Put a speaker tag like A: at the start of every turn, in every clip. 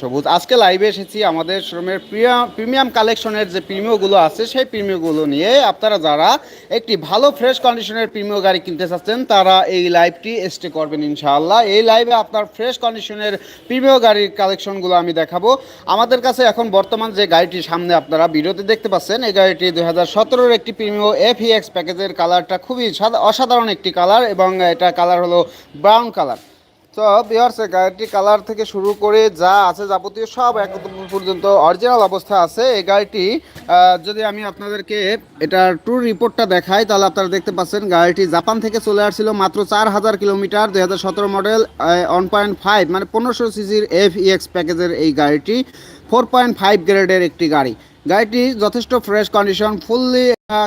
A: সবুজ। আজকে লাইভে এসেছি আমাদের শোরুমের প্রিমিয়াম কালেকশনের যে প্রিমিয়গুলো আছে, সেই প্রিমিয়গুলো নিয়ে আপনারা যারা একটি ভালো ফ্রেশ কন্ডিশনের প্রিমিয় গাড়ি কিনতে চাচ্ছেন, তারা এই লাইভটি স্টে করবেন ইনশাআল্লাহ। এই লাইভে আপনার ফ্রেশ কন্ডিশনের প্রিমিয় গাড়ির কালেকশনগুলো আমি দেখাবো। আমাদের কাছে এখন বর্তমান যে গাড়িটি সামনে আপনারা ভিডিওতে দেখতে পাচ্ছেন, এই গাড়িটি দুই হাজার সতেরোর একটি প্রিমিয় এফিএক্স প্যাকেজের কালারটা খুবই অসাধারণ একটি কালার এবং এটা কালার হলো ব্রাউন কালার তো বিহার্স গাড়িটির কালার থেকে শুরু করে যা আছে যাবতীয় সব একদম পর্যন্ত অরিজিনাল অবস্থা আছে। এই গাড়িটি যদি আমি আপনাদেরকে এটার ট্যুর রিপোর্টটা দেখাই, তাহলে আপনারা দেখতে পাচ্ছেন গাড়িটি জাপান থেকে চলে আসছিল মাত্র চার হাজার কিলোমিটার, দুই হাজার সতেরো মডেল ওয়ান পয়েন্ট ফাইভ মানে পনেরোশো সিসির এফ ইএক্স প্যাকেজের এই গাড়িটি ফোর পয়েন্ট ফাইভ গ্রেডের একটি গাড়ি। গাড়িটি যথেষ্ট ফ্রেশ কন্ডিশন ফুললি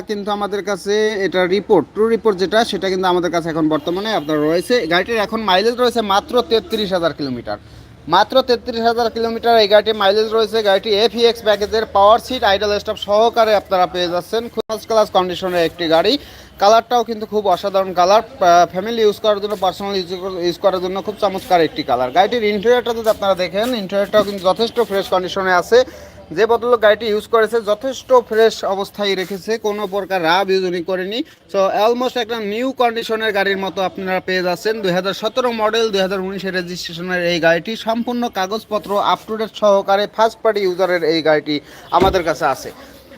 A: কিন্তু আমাদের কাছে এটা রিপোর্ট ট্রু রিপোর্ট যেটা, সেটা কিন্তু আমাদের কাছে এখন বর্তমানে আপনার রয়েছে। গাড়িটির এখন মাইলেজ রয়েছে মাত্র তেত্রিশ হাজার কিলোমিটার। মাত্র তেত্রিশ হাজার কিলোমিটার এই গাড়িটির মাইলেজ রয়েছে। গাড়িটি এফিএক্স প্যাকেজের পাওয়ার সিট আইডল স্টপ সহকারে আপনারা পেয়ে যাচ্ছেন। ফার্স্ট ক্লাস কন্ডিশনের একটি গাড়ি। কালারটাও কিন্তু খুব অসাধারণ কালার ফ্যামিলি ইউজ করার জন্য পার্সোনাল ইউজ করার জন্য খুব চমৎকার একটি কালার গাড়িটির ইন্টেরিয়রটা যদি আপনারা দেখেন ইন্টেরিয়রটাও কিন্তু যথেষ্ট ফ্রেশ কন্ডিশনে আছে। যে বদল গাড়িটি ইউজ করেছে যথেষ্ট ফ্রেশ অবস্থায় রেখেছে, কোনো প্রকার রাব ইউজ উনি করেনি। সো অলমোস্ট একটা নিউ কন্ডিশনের গাড়ির মতো আপনারা পেয়ে যাচ্ছেন। দুই হাজার সতেরো মডেল দুই হাজার উনিশের রেজিস্ট্রেশনের এই গাড়িটি সম্পূর্ণ কাগজপত্র আপ টু ডেট সহকারে ফার্স্ট পার্টি ইউজারের এই গাড়িটি আমাদের কাছে আছে।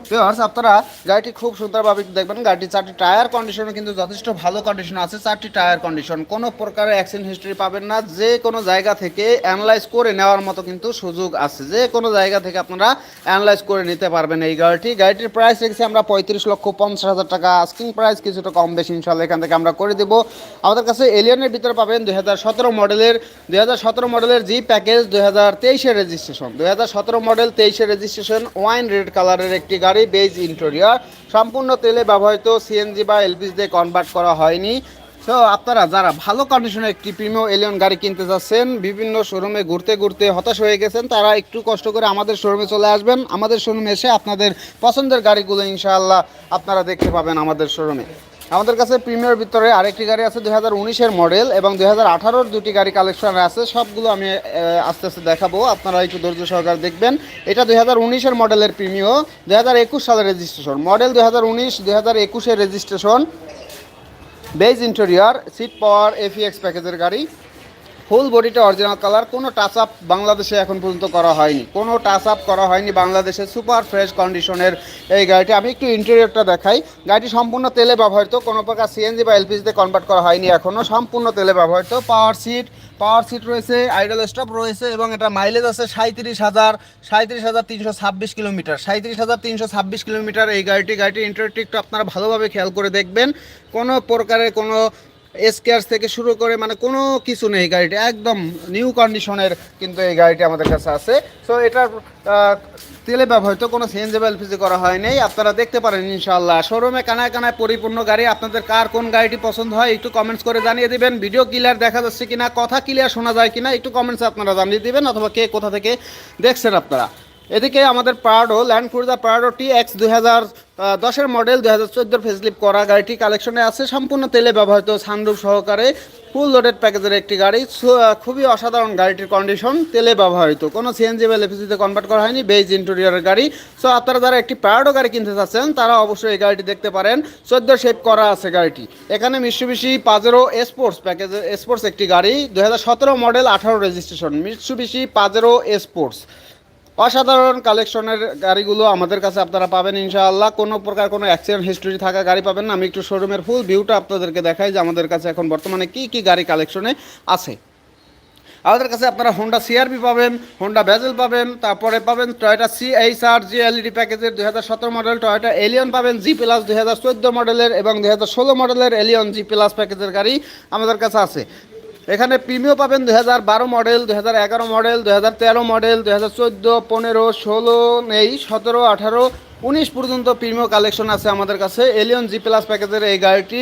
A: ভিউয়ার্স আপনারা গাড়িটি খুব সুন্দরভাবে দেখবেন। গাড়িটি চারটি টায়ার কন্ডিশনও কিন্তু যথেষ্ট ভালো কন্ডিশন আছে। চারটি টায়ার কন্ডিশন কোনো প্রকারের অ্যাক্সিডেন্ট হিস্ট্রি পাবেন না। যে কোনো জায়গা থেকে অ্যানালাইজ করে নেওয়ার মতো কিন্তু সুযোগ আছে। যে কোনো জায়গা থেকে আপনারা অ্যানালাইজ করে নিতে পারবেন এই গাড়িটি। গাড়িটির প্রাইস রেখেছি আমরা পঁয়ত্রিশ লক্ষ পঞ্চাশ হাজার টাকা। আস্কিং প্রাইস কিছুটা কম বেশি ইনশাল্লাহ এখান থেকে আমরা করে দেবো। আমাদের কাছে এলিয়নের ভিতরে পাবেন দুই হাজার সতেরো মডেলের দুই হাজার সতেরো মডেলের জি প্যাকেজ দুই হাজার রেজিস্ট্রেশন দুই হাজার সতেরো মডেল তেইশের রেজিস্ট্রেশন ওয়াইন রেড কালারের একটি গাড়ি। Beige interior. সম্পূর্ণ তেলে ব্যবহৃত সিএনজি বা এলপিজি দিয়ে কনভার্ট করা হয়নি। সো আপনারা যারা ভালো কন্ডিশনের একটি প্রিমিয়াম এলিয়ন গাড়ি কিনতে চাচ্ছেন বিভিন্ন শোরুমে ঘুরতে ঘুরতে হতাশ হয়ে গেছেন, তারা একটু কষ্ট করে আমাদের শোরুমে চলে আসবেন। আমাদের শোরুমে এসে আপনাদের পছন্দের গাড়িগুলো ইনশাআল্লাহ আপনারা দেখতে পাবেন আমাদের শোরুমে আমাদের কাছে প্রিমিয়ার ভিতরে আরেকটি গাড়ি আছে দুই হাজার উনিশের মডেল এবং দুই হাজার আঠারোর দুটি গাড়ি কালেকশন আছে। সবগুলো আমি আস্তে আস্তে দেখাবো। আপনারা একটু ধৈর্য সহকারে দেখবেন। এটা দুই হাজার উনিশের মডেলের প্রিমিয় দুই হাজার একুশ সালের রেজিস্ট্রেশন মডেল দুই হাজার উনিশ, দুই হাজার একুশের registration beige interior seat power FX প্যাকেজের গাড়ি। ফুল বডিটা অরিজিনাল কালার, কোনো টাচ আপ বাংলাদেশে এখন পর্যন্ত করা হয়নি। কোনো টাচ আপ করা হয়নি বাংলাদেশে সুপার ফ্রেশ কন্ডিশনের এই গাড়িটি। আমি একটু ইন্টেরিয়রটা দেখাই। গাড়িটি সম্পূর্ণ তেলে ব্যবহৃত, কোনো প্রকার সিএনজি বা এলপিজিতে কনভার্ট করা হয়নি এখনও সম্পূর্ণ তেলে ব্যবহৃত। পাওয়ার সিট পাওয়ার সিট রয়েছে আইডল স্টপ রয়েছে এবং এটা মাইলেজ আছে সাঁত্রিশ হাজার সাঁত্রিশ হাজার তিনশো ছাব্বিশ কিলোমিটার। সাঁত্রিশ হাজার তিনশো ছাব্বিশ কিলোমিটার এই গাড়িটি। গাড়িটির ইন্টারটি একটু আপনারা ভালোভাবে খেয়াল করে দেখবেন। কোনো প্রকারের কোনো স্কেয়ার্স থেকে শুরু করে মানে কোনো কিছু নেই গাড়িটি, একদম নিউ কন্ডিশনের কিন্তু এই গাড়িটি আমাদের কাছে আছে। সো এটার তেলে ব্যবহৃত কোনো সিএনজি বা এলপিজি করা হয়নি আপনারা দেখতে পারেন ইনশাল্লাহ শোরুমে কানায় কানায় পরিপূর্ণ গাড়ি। আপনাদের কার কোন গাড়িটি পছন্দ হয় একটু কমেন্টস করে জানিয়ে দিবেন। ভিডিও ক্লিয়ার দেখা যাচ্ছে কিনা, কথা ক্লিয়ার শোনা যায় কিনা, একটু কমেন্টসে আপনারা জানিয়ে দিবেন, অথবা কে কোথা থেকে দেখছেন আপনারা। এদিকে আমাদের Prado Land Cruiser Prado T X দুই হাজার দশের মডেল দুই হাজার চোদ্দোর ফেসলিপ করা গাড়িটি কালেকশনে আছে। সম্পূর্ণ তেলে ব্যবহৃত সানরুফ সহকারে ফুল লোডেড প্যাকেজের একটি গাড়ি। খুবই অসাধারণ গাড়িটির কন্ডিশন তেলে ব্যবহৃত। কোনো সিএনজি বা এলপিজিতে কনভার্ট করা হয়নি বেজ ইন্টেরিয়রের গাড়ি। সো আপনারা যারা একটি প্রাডো গাড়ি কিনতে চাচ্ছেন, তারা অবশ্যই এই গাড়িটি দেখতে পারেন। চোদ্দ শেপ করা আছে গাড়িটি। এখানে মিটসুবিশি পাজেরো স্পোর্টস প্যাকেজের স্পোর্টস একটি গাড়ি। দু মডেল আঠারো রেজিস্ট্রেশন মিটসুবিশি পাজেরো স্পোর্টস অসাধারণ কালেকশনের গাড়িগুলো আমাদের কাছে আপনারা পাবেন ইনশাআল্লাহ। কোনো প্রকার কোনো অ্যাক্সিডেন্ট হিস্টরি থাকা গাড়ি পাবেন না। আমি একটু শোরুমের ফুল ভিউটা আপনাদেরকে দেখাই যে আমাদের কাছে এখন বর্তমানে কি কি গাড়ি কালেকশনে আছে। আমাদের কাছে আপনারা হোন্ডা সিআরবি পাবেন হোন্ডা ভ্যাজেল পাবেন, তারপরে পাবেন Toyota C H R G LED প্যাকেজের দুই হাজার সতেরো মডেল টয়োটা এলিয়ন পাবেন জি প্লাস দুই হাজার চোদ্দ মডেলের এবং দুই হাজার ষোলো মডেলের এলিয়ন জি প্লাস প্যাকেজের গাড়ি আমাদের কাছে আছে। এখানে প্রিমিও পাবেন দুই হাজার বারো মডেল, দুই হাজার এগারো মডেল, দুই হাজার তেরো মডেল, দুই হাজার চোদ্দ, পনেরো, ষোলো, নেই, সতেরো, আঠারো, উনিশ পর্যন্ত প্রিমিয় কালেকশন আছে আমাদের কাছে। এলিয়ন জি প্লাস প্যাকেজের এই গাড়িটি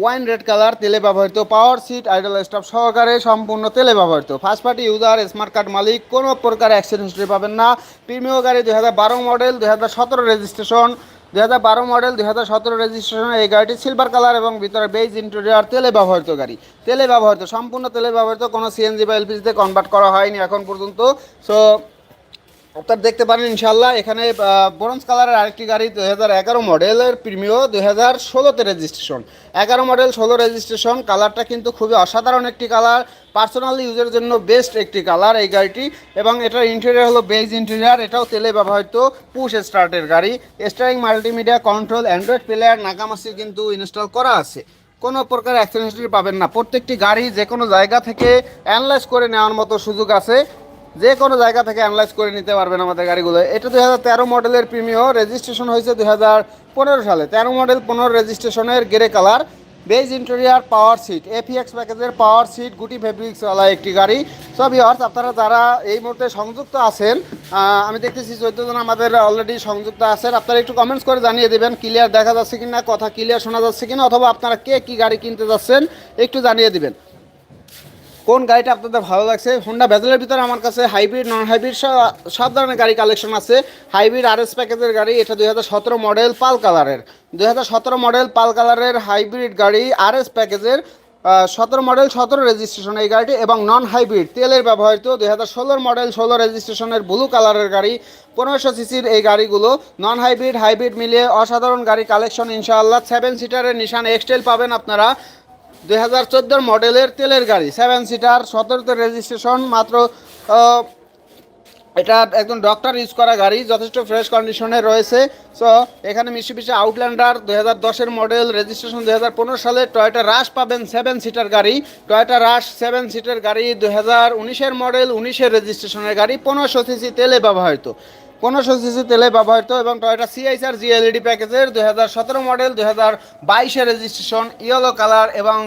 A: ওয়াইন রেড কালার তেলে ব্যবহৃত পাওয়ার সিট আইডল স্টপ সহকারে সম্পূর্ণ তেলে ব্যবহৃত। First party user smart card মালিক, কোনো প্রকার অ্যাক্সিডেন্ট হিস্ট্রি পাবেন না। প্রিমিয় গাড়ি দুই হাজার বারো মডেল, দুই হাজার সতেরো রেজিস্ট্রেশন দুই হাজার বারো মডেল দু হাজার সতেরো রেজিস্ট্রেশন এই গাড়িটি সিলভার কালার এবং ভিতরে বেজ ইন্টেরিয়ার তেলে ব্যবহৃত গাড়ি। তেলে ব্যবহৃত, সম্পূর্ণ তেলে ব্যবহৃত কোনো সিএনজি বা এলপিজিতে কনভার্ট করা হয়নি এখন পর্যন্ত। সো আপনার দেখতে পারেন ইনশাল্লাহ এখানে ব্রোঞ্জ কালারের আরেকটি গাড়ি দুই হাজার এগারো মডেলের প্রিমিও দুই হাজার ষোলোতে রেজিস্ট্রেশন এগারো মডেল ষোলো রেজিস্ট্রেশন কালারটা কিন্তু খুবই অসাধারণ একটি কালার পার্সোনাল ইউজের জন্য বেস্ট একটি কালার এই গাড়িটি। এবং এটার ইন্টেরিয়ার হলো বেজ ইন্টেরিয়ার এটাও তেলে ব্যবহৃত পুশ স্টার্টের গাড়ি। Steering multimedia control Android player Nakamichi কিন্তু ইনস্টল করা আছে। কোনো প্রকার অ্যাক্সিডেন্ট পাবেন না। প্রত্যেকটি গাড়ি যে কোনো জায়গা থেকে অ্যানালাইজ করে নেওয়ার মতো সুযোগ আছে। যে কোনো জায়গা থেকে অ্যানালাইজ করে নিতে পারবেন আমাদের গাড়িগুলো। এটা দুই হাজার তেরো মডেলের প্রিমিও রেজিস্ট্রেশন হয়েছে দুই হাজার পনেরো সালে। তেরো মডেল পনেরো রেজিস্ট্রেশনের grey colour beige interior power seat FX প্যাকেজের পাওয়ার সিট গুটি ফেব্রিক্সওয়ালা একটি গাড়ি। সব ইয়ার্স আপনারা যারা এই মুহূর্তে সংযুক্ত আছেন আমি দেখতেছি চোদ্দ জন আমাদের অলরেডি সংযুক্ত আছেন, আপনারা একটু কমেন্টস করে জানিয়ে দেবেন ক্লিয়ার দেখা যাচ্ছে কিনা, কথা ক্লিয়ার শোনা যাচ্ছে কিনা, অথবা আপনারা কে কী গাড়ি কিনতে যাচ্ছেন, একটু জানিয়ে দিবেন। কোন গাড়িটা আপনাদের ভালো লাগছে? হোন্ডা ভেজেলের ভিতরে আমার কাছে হাইব্রিড নন হাইব্রিড সব ধরনের গাড়ি কালেকশন আছে। হাইব্রিড আর এস প্যাকেজের গাড়ি, এটা দুই হাজার সতেরো মডেল পাল কালারের দুই হাজার সতেরো মডেল পাল কালারের হাইব্রিড গাড়ি আর এস প্যাকেজের সতেরো মডেল সতেরো রেজিস্ট্রেশন এই গাড়িটি এবং নন হাইব্রিড তেলের ব্যবহৃত দুই হাজার ষোলোর মডেল ষোলো রেজিস্ট্রেশনের ব্লু কালারের গাড়ি, পনেরোশো সিসির এই গাড়িগুলো নন হাইব্রিড হাইব্রিড মিলিয়ে অসাধারণ গাড়ি কালেকশন ইনশাআল্লাহ। সেভেন সিটারের নিশান এক্সটেল পাবেন আপনারা। দুই হাজার চোদ্দোর মডেলের তেলের গাড়ি সেভেন সিটার সতেরোতে রেজিস্ট্রেশন মাত্র এটা একদম ডক্টর ইউজ করা গাড়ি, যথেষ্ট ফ্রেশ কন্ডিশনে রয়েছে। সো এখানে মিশিবিশি আউটল্যান্ডার দুই হাজার দশের মডেল রেজিস্ট্রেশন দুই হাজার পনেরো সালে টয়টা রাশ পাবেন সেভেন সিটার গাড়ি। টয়টা রাশ সেভেন সিটার গাড়ি দুই হাজার উনিশের মডেল উনিশের রেজিস্ট্রেশনের গাড়ি, পনেরোশো সিসি তেলে ব্যবহৃত। পনেরোশো সিসি তেলে ব্যবহৃত এবং টয়টা সিআইসার জিএলইডি প্যাকেজের দুই হাজার সতেরো মডেল, দুই হাজার বাইশের রেজিস্ট্রেশন, ইয়েলো কালার এবং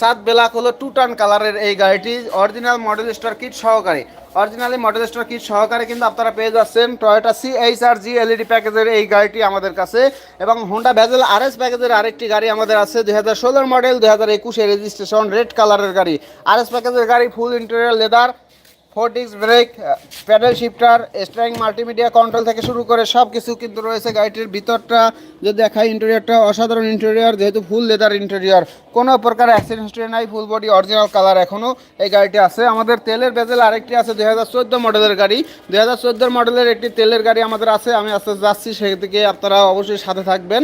A: সাত ব্ল্যাক হলো টু টান কালারের এই গাড়িটি অরিজিনাল মডেল স্টার কিট সহকারে। অরিজিনালি মডেল স্টার কিট সহকারে কিন্তু আপনারা পেয়ে যাচ্ছেন Toyota C H R G LED প্যাকেজের এই গাড়িটি আমাদের কাছে এবং হোন্ডা ভ্যাজেল আর এস প্যাকেজের আরেকটি গাড়ি আমাদের আছে, দুই হাজার ষোলোর মডেল, দুই হাজার একুশে রেজিস্ট্রেশন রেড কালারের গাড়ি। আর এস প্যাকেজের গাড়ি full interior leather four disc brake paddle shifter steering multimedia control থেকে শুরু করে সব কিছু কিন্তু রয়েছে গাড়িটির ভিতরটা। যদি দেখাই ইন্টেরিয়রটা, অসাধারণ ইন্টেরিয়র, যেহেতু ফুল লেদার ইন্টেরিয়র। কোনো প্রকার অ্যাক্সিডেন্ট হিস্ট্রি নাই ফুল বডি অরিজিনাল কালার এখনও এই গাড়িটি আছে। আমাদের তেলের বেজেল আরেকটি আছে, দুই হাজার চোদ্দ মডেলের গাড়ি। দুই হাজার মডেলের একটি তেলের গাড়ি আমাদের আছে, আমি আস্তে আস্তে যাচ্ছি, সেদিকে আপনারা অবশ্যই সাথে থাকবেন।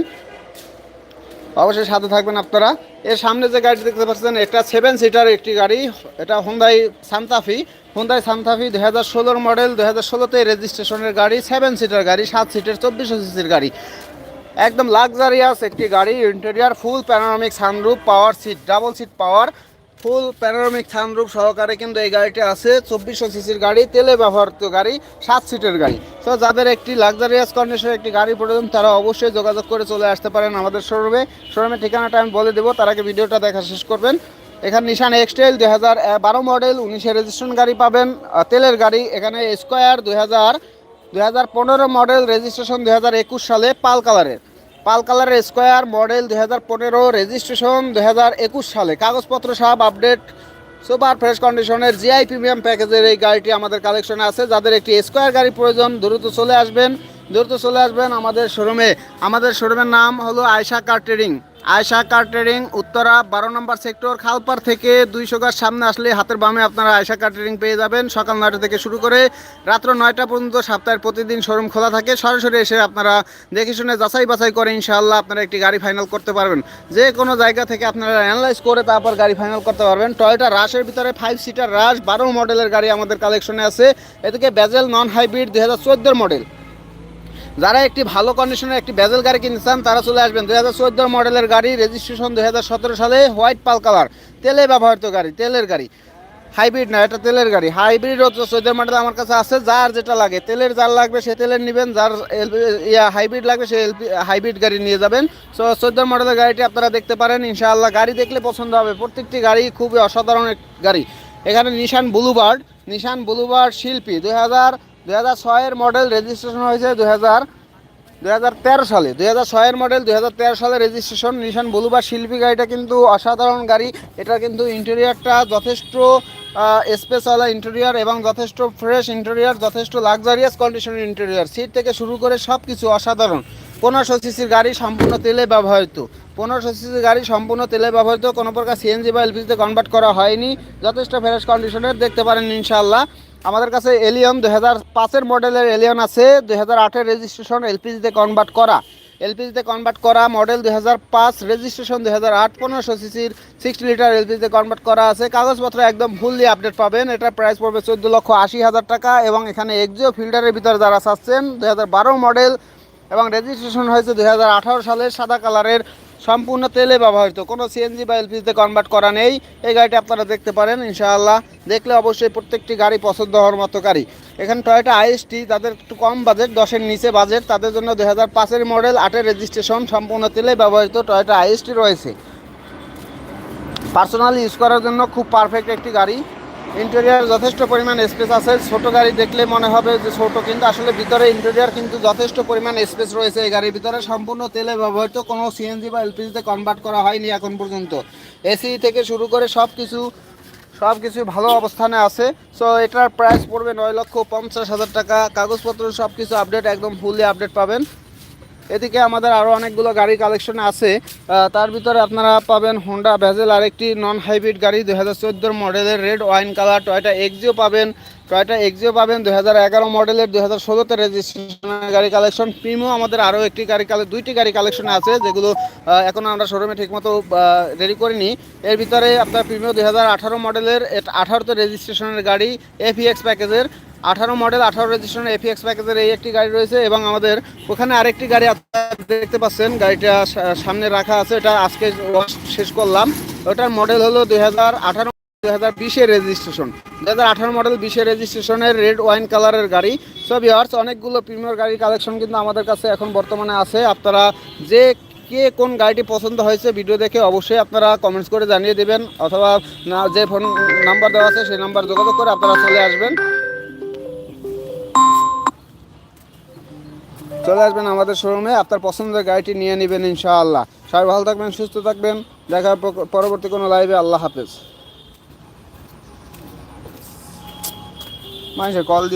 A: অবশ্যই সাথে থাকবেন আপনারা। এর সামনে যে গাড়ি দেখতে পাচ্ছেন, এটা সেভেন সিটার একটি গাড়ি। এটা হুন্দাই সান্তাফি হুন্দাই সান্তাফি দু হাজার ষোলোর মডেল দু হাজার ষোলোতে রেজিস্ট্রেশনের গাড়ি সেভেন সিটার গাড়ি, সাত সিটের চব্বিশশো সিসির গাড়ি। একদম লাক্সারিয়াস একটি গাড়ি interior full panoramic sunroof power seat double seat power full panoramic sunroof সহকারে কিন্তু এই গাড়িটি আছে। চব্বিশশো সিসির গাড়ি, তেলে ব্যবহৃত গাড়ি, সাত সিটের গাড়ি। তো যাদের একটি লাক্সারিয়াস কন্ডিশনের একটি গাড়ি প্রয়োজন, তারা অবশ্যই যোগাযোগ করে চলে আসতে পারেন আমাদের শোরুমে শোরুমের ঠিকানাটা আমি বলে দেবো, তার আগে ভিডিওটা দেখা শেষ করবেন। এখানে নিশান এক্সটেল দুই হাজার বারো মডেল উনিশে রেজিস্ট্রেশন গাড়ি পাবেন। তেলের গাড়ি, এখানে স্কোয়ার দুই হাজার দুই হাজার পনেরো মডেল রেজিস্ট্রেশন দুই হাজার একুশ সালে পাল কালারের পাল কালারের স্কোয়ার মডেল দুই হাজার পনেরো রেজিস্ট্রেশন দুই হাজার একুশ সালে। কাগজপত্র সব আপডেট সুপার ফ্রেশ কন্ডিশনের জিআই প্রিমিয়াম প্যাকেজের এই গাড়িটি আমাদের কালেকশনে আছে। যাদের একটি স্কোয়ার গাড়ি প্রয়োজন, দ্রুত চলে আসবেন। দ্রুত চলে আসবেন আমাদের শোরুমে আমাদের শোরুমের নাম হলো Ayesha car trading Ayesha car trading Uttara, বারো নম্বর সেক্টর খালপার থেকে দুইশো গাছ সামনে আসলে হাতের বামে আপনারা আয়শা কার ট্রেডিং পেয়ে যাবেন। সকাল নয়টা থেকে শুরু করে রাত্র নয়টা পর্যন্ত সপ্তাহের প্রতিদিন শোরুম খোলা থাকে। সরাসরি এসে আপনারা দেখে শুনে যাচাই বাছাই করে ইনশাআল্লাহ আপনারা একটি গাড়ি ফাইনাল করতে পারবেন। যে কোনো জায়গা থেকে আপনারা অ্যানালাইজ করে তারপর গাড়ি ফাইনাল করতে পারবেন। টয়টা রাশের ভিতরে ফাইভ সিটার রাশ বারো মডেলের গাড়ি আমাদের কালেকশনে আছে। এদিকে ব্যাজেল নন হাইব্রিড দু হাজার মডেল যারা একটি ভালো কন্ডিশনের একটি বেজেল গাড়ি কিনতে চান, তারা চলে আসবেন দুই হাজার চোদ্দ মডেলের গাড়ি রেজিস্ট্রেশন দুই হাজার সতেরো সালে হোয়াইট পাল কালার তেলে ব্যবহৃত গাড়ি, তেলের গাড়ি। হাইব্রিড না, এটা তেলের গাড়ি। হাইব্রিড ও চোদ্দ মডেল আমার কাছে আছে, যার যেটা লাগে, তেলের যার লাগবে সে তেলের নেবেন, যার ইয়া হাইব্রিড লাগবে সে হাইব্রিড গাড়ি নিয়ে যাবেন। সো চোদ্দ মডেলের গাড়িটি আপনারা দেখতে পারেন, ইনশাআল্লাহ। গাড়ি দেখলে পছন্দ হবে। প্রত্যেকটি গাড়ি খুবই অসাধারণ গাড়ি। এখানে নিশান ব্লুবার্ড নিশান ব্লুবার্ড শিল্পী, দুই হাজার দুই হাজার ছয়ের মডেল রেজিস্ট্রেশন হয়েছে দুই হাজার দুই হাজার তেরো সালে। দুই হাজার ছয়ের মডেল দুই হাজার তেরো সালে রেজিস্ট্রেশন নিশান বলুবা শিল্পী গাড়িটা কিন্তু অসাধারণ গাড়ি। এটা কিন্তু ইন্টেরিয়ারটা যথেষ্ট স্পেসওয়ালা ইন্টেরিয়ার এবং যথেষ্ট ফ্রেশ ইন্টেরিয়ার যথেষ্ট লাক্সারিয়াস কন্ডিশনের ইন্টেরিয়ার সিট থেকে শুরু করে সব কিছু অসাধারণ। পনেরোশো সিসির গাড়ি সম্পূর্ণ তেলে ব্যবহৃত। পনেরোশো সিসির গাড়ি সম্পূর্ণ তেলে ব্যবহৃত, কোনো প্রকার সিএনজি বা এলপিজিতে কনভার্ট করা হয়নি। যথেষ্ট ফ্রেশ কন্ডিশনের দেখতে পারেন ইনশাআল্লাহ। আমাদের কাছে এলিয়ন দুই হাজার পাঁচের মডেলের এলিয়ন আছে, দুই হাজার আটের রেজিস্ট্রেশন এলপিজিতে কনভার্ট করা। এলপিজিতে কনভার্ট করা মডেল দুই হাজার পাঁচ রেজিস্ট্রেশন দুই হাজার আট, পনেরোশো সিসির সিক্সটি লিটার এলপিজিতে কনভার্ট করা আছে। কাগজপত্র একদম ফুললি আপডেট পাবেন। এটার প্রাইস পড়বে চোদ্দ লক্ষ আশি হাজার টাকা এবং এখানে এক্সিও ফিল্টারের ভিতরে যারা চাচ্ছেন, দুই হাজার বারো মডেল এবং রেজিস্ট্রেশন হয়েছে দুই হাজার আঠারো সালের সাদা কালারের সম্পূর্ণ তেলে ব্যবহৃত। কোনো সিএনজি বা এলপিজিতে কনভার্ট করা নেই। এই গাড়িটা আপনারা দেখতে পারেন, ইনশাআল্লাহ। দেখলে অবশ্যই প্রত্যেকটি গাড়ি পছন্দ হওয়ার মতো গাড়ি। এখানে টয়োটা আইএসটি তাদের একটু কম বাজেট দশের নিচে বাজেট তাদের জন্য দুই হাজার পাঁচের মডেল আটের রেজিস্ট্রেশন সম্পূর্ণ তেলে ব্যবহৃত টয়োটা আইএসটি রয়েছে। পার্সোনালি ইউজ করার জন্য খুব পারফেক্ট একটি গাড়ি। ইন্টেরিয়ার যথেষ্ট পরিমাণ স্পেস আছে। ছোট গাড়ি দেখলে মনে হবে যে ছোট, কিন্তু আসলে ভিতরে ইন্টেরিয়ার কিন্তু যথেষ্ট পরিমাণ স্পেস রয়েছে এই গাড়ির ভিতরে। সম্পূর্ণ তেলে ব্যবহৃত কোনো সিএনজি বা এলপিজিতে কনভার্ট করা হয়নি এখন পর্যন্ত। এসি থেকে শুরু করে সব কিছু সব কিছু ভালো অবস্থানে আছে। সো এটার প্রাইস পড়বে নয় লক্ষ পঞ্চাশ হাজার টাকা। কাগজপত্র সব কিছু আপডেট একদম ফুললি আপডেট পাবেন। এদিকে আমাদের আরও অনেকগুলো গাড়ি কালেকশন আছে। তার ভিতরে আপনারা পাবেন হোন্ডা ভ্যাজেল আরেকটি নন হাইব্রিড গাড়ি দুই হাজার মডেলের red wine colour Toyota Axio পাবেন। টয়টা এক্সিও পাবেন দুই হাজার এগারো মডেলের দুই হাজার ষোলোতে রেজিস্ট্রেশনের গাড়ি কালেকশন প্রিমো আমাদের আরও একটি গাড়ি দুইটি গাড়ি কালেকশন আছে যেগুলো আহ, এখনও আমরা শোরুমে ঠিকমতো রেডি করিনি। এর ভিতরে আপনার প্রিমিও দুই হাজার মডেলের আঠারোতে রেজিস্ট্রেশনের গাড়ি এফিএক্স প্যাকেজের আঠারো মডেল, আঠারো রেজিস্ট্রেশন এফিএক্স প্যাকেজের এই একটি গাড়ি রয়েছে এবং আমাদের ওখানে আরেকটি গাড়ি দেখতে পাচ্ছেন, গাড়িটা সা- সামনে রাখা আছে, এটা আজকে শেষ করলাম। ওটার মডেল হলো দুই হাজার আঠারো, দুই হাজার বিশের রেজিস্ট্রেশন দুই হাজার আঠারো মডেল বিশের রেজিস্ট্রেশনের রেড ওয়াইন কালারের গাড়ি। সব ইয়ার্স অনেকগুলো প্রিমিয়ার গাড়ির কালেকশন কিন্তু আমাদের কাছে এখন বর্তমানে আছে। আপনারা যে কে কোন গাড়িটি পছন্দ হয়েছে ভিডিও দেখে অবশ্যই আপনারা কমেন্টস করে জানিয়ে দেবেন, অথবা না, যে ফোন নাম্বার দেওয়া আছে সেই নাম্বার যোগাযোগ করে আপনারা চলে আসবেন। চলে আসবেন আমাদের শোরুমে আপনার পছন্দের গাড়িটি নিয়ে নেবেন ইনশাআল্লাহ। সবাই ভালো থাকবেন, সুস্থ থাকবেন। দেখা পরবর্তী কোনো লাইভে আল্লাহ হাফেজ। মানুষের কল দিয়ে